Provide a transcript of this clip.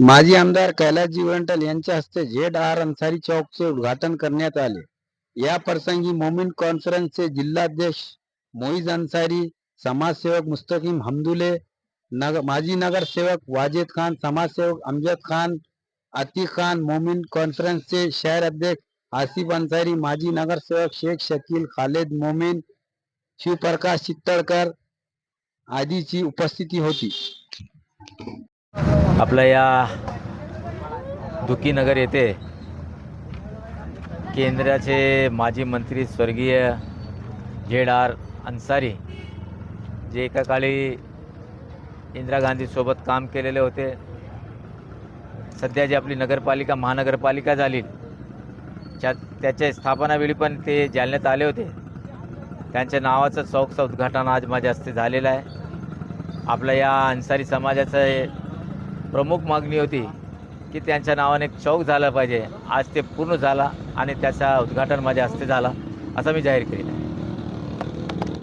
माजी आमदार कैलास वंटल यांच्या हस्ते झेड आर अन्सारी चौकचे उद्घाटन करण्यात आले. या प्रसंगी मोमीन कॉन्फरन्सचे जिल्हाध्यक्ष मोईज अन्सारी समाजसेवक मुस्तकीम हमदुले नग, माजी नगरसेवक वाजेद खान समाजसेवक अमजद खान अति खान मोमीन कॉन्फरन्सचे शहर अध्यक्ष आसिफ अन्सारी माजी नगरसेवक शेख शकील खालेद मोमीन शिवप्रकाश चित्तळकर आदीची उपस्थिती होती. आपल्या या दुखीनगर येथे केंद्राचे माजी मंत्री स्वर्गीय झेड आर अन्सारी जे एका काळी इंदिरा गांधीसोबत काम केलेले होते सध्या जी आपली नगरपालिका महानगरपालिका झाली त्या त्याच्या स्थापनावेळी पण ते जालन्यात आले होते. त्यांच्या नावाचं चौकचं उद्घाटन आज माझ्या हस्ते झालेलं आहे. आपल्या या अन्सारी समाजाचं प्रमुख मागणी होती की त्यांच्या नावाने एक चौक झाला पाहिजे. आज ते पूर्ण झाला आणि त्याचा उद्घाटन माझ्या हस्ते झाला असं मी जाहीर केलेलं आहे.